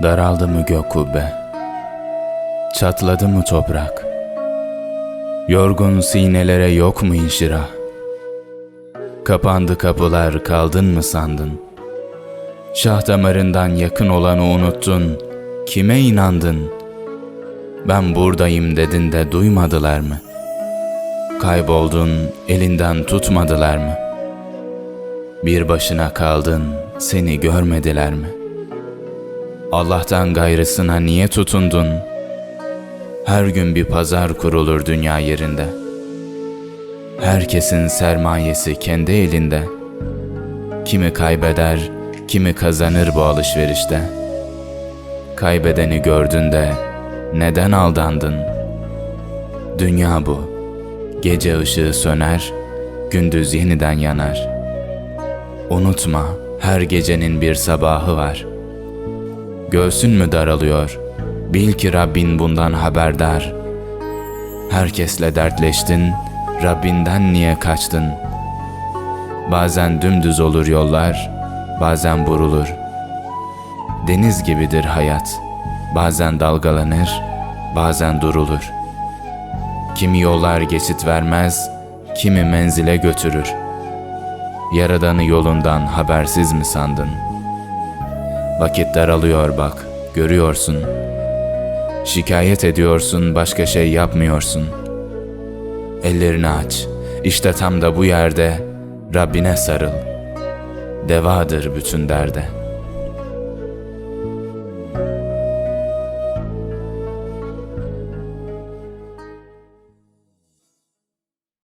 Daraldı mı gök kubbe? Çatladı mı toprak? Yorgun sinelere yok mu inşirah? Kapandı kapılar kaldın mı sandın? Şah damarından yakın olanı unuttun. Kime inandın? Ben buradayım dedin de duymadılar mı? Kayboldun, elinden tutmadılar mı? Bir başına kaldın, seni görmediler mi? Allah'tan gayrısına niye tutundun? Her gün bir pazar kurulur dünya yerinde. Herkesin sermayesi kendi elinde. Kimi kaybeder, kimi kazanır bu alışverişte. Kaybedeni gördün de neden aldandın? Dünya bu. Gece ışığı söner, gündüz yeniden yanar. Unutma, her gecenin bir sabahı var. Göğsün mü daralıyor? Bil ki Rabbin bundan haberdar. Herkesle dertleştin, Rabbinden niye kaçtın? Bazen dümdüz olur yollar, bazen burulur. Deniz gibidir hayat, bazen dalgalanır, bazen durulur. Kimi yollar geçit vermez, kimi menzile götürür. Yaradanı yolundan habersiz mi sandın? Vakit daralıyor bak, görüyorsun. Şikayet ediyorsun, başka şey yapmıyorsun. Ellerini aç, işte tam da bu yerde Rabbine sarıl. Devadır bütün derde.''